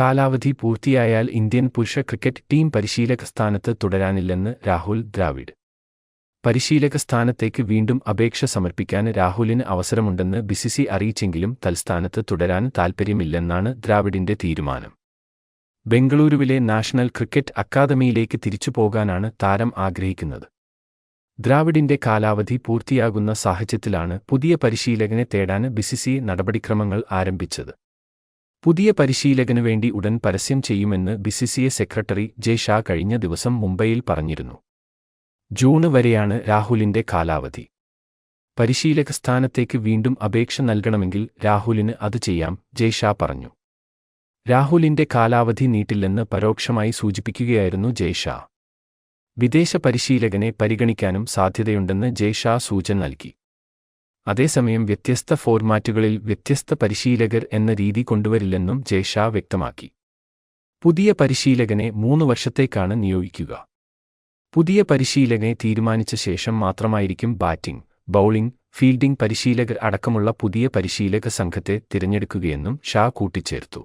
കാലാവധി പൂർത്തിയായാൽ ഇന്ത്യൻ പുരുഷ ക്രിക്കറ്റ് ടീം പരിശീലക സ്ഥാനത്ത് തുടരാനില്ലെന്ന് രാഹുൽ ദ്രാവിഡ്. പരിശീലക സ്ഥാനത്തേക്ക് വീണ്ടും അപേക്ഷ സമർപ്പിക്കാൻ രാഹുലിന് അവസരമുണ്ടെന്ന് ബിസിസി അറിയിച്ചെങ്കിലും തൽസ്ഥാനത്ത് തുടരാൻ താൽപ്പര്യമില്ലെന്നാണ് ദ്രാവിഡിന്റെ തീരുമാനം. ബംഗളൂരുവിലെ നാഷണൽ ക്രിക്കറ്റ് അക്കാദമിയിലേക്ക് തിരിച്ചു പോകാനാണ് താരം ആഗ്രഹിക്കുന്നത്. ദ്രാവിഡിന്റെ കാലാവധി പൂർത്തിയാകുന്ന സാഹചര്യത്തിലാണ് പുതിയ പരിശീലകനെ തേടാൻ ബിസിസി നടപടിക്രമങ്ങൾ ആരംഭിച്ചത്. പുതിയ പരിശീലകനു വേണ്ടി ഉടൻ പരസ്യം ചെയ്യുമെന്ന് ബിസിസിഐ സെക്രട്ടറി ജെ ഷാ കഴിഞ്ഞ ദിവസം മുംബൈയിൽ പറഞ്ഞിരുന്നു. ജൂണ് വരെയാണ് രാഹുലിന്റെ കാലാവധി. പരിശീലക സ്ഥാനത്തേക്ക് വീണ്ടും അപേക്ഷ നൽകണമെങ്കിൽ രാഹുലിന് അത് ചെയ്യാം ജയ് ഷാ പറഞ്ഞു. രാഹുലിന്റെ കാലാവധി നീട്ടില്ലെന്ന് പരോക്ഷമായി സൂചിപ്പിക്കുകയായിരുന്നു ജയ് ഷാ. വിദേശ പരിശീലകനെ പരിഗണിക്കാനും സാധ്യതയുണ്ടെന്ന് ജയ് ഷാ സൂചന നൽകി. അതേസമയം വ്യത്യസ്ത ഫോർമാറ്റുകളിൽ വ്യത്യസ്ത പരിശീലകർ എന്ന രീതി കൊണ്ടുവരില്ലെന്നും ജയ് ഷാ വ്യക്തമാക്കി. പുതിയ പരിശീലകനെ മൂന്ന് വർഷത്തേക്കാണ് നിയോഗിക്കുക. പുതിയ പരിശീലകനെ തീരുമാനിച്ച ശേഷം മാത്രമായിരിക്കും ബാറ്റിംഗ് ബൌളിംഗ് ഫീൽഡിംഗ് പരിശീലകർ അടക്കമുള്ള പുതിയ പരിശീലക സംഘത്തെ തിരഞ്ഞെടുക്കുകയെന്നും ഷാ കൂട്ടിച്ചേർത്തു.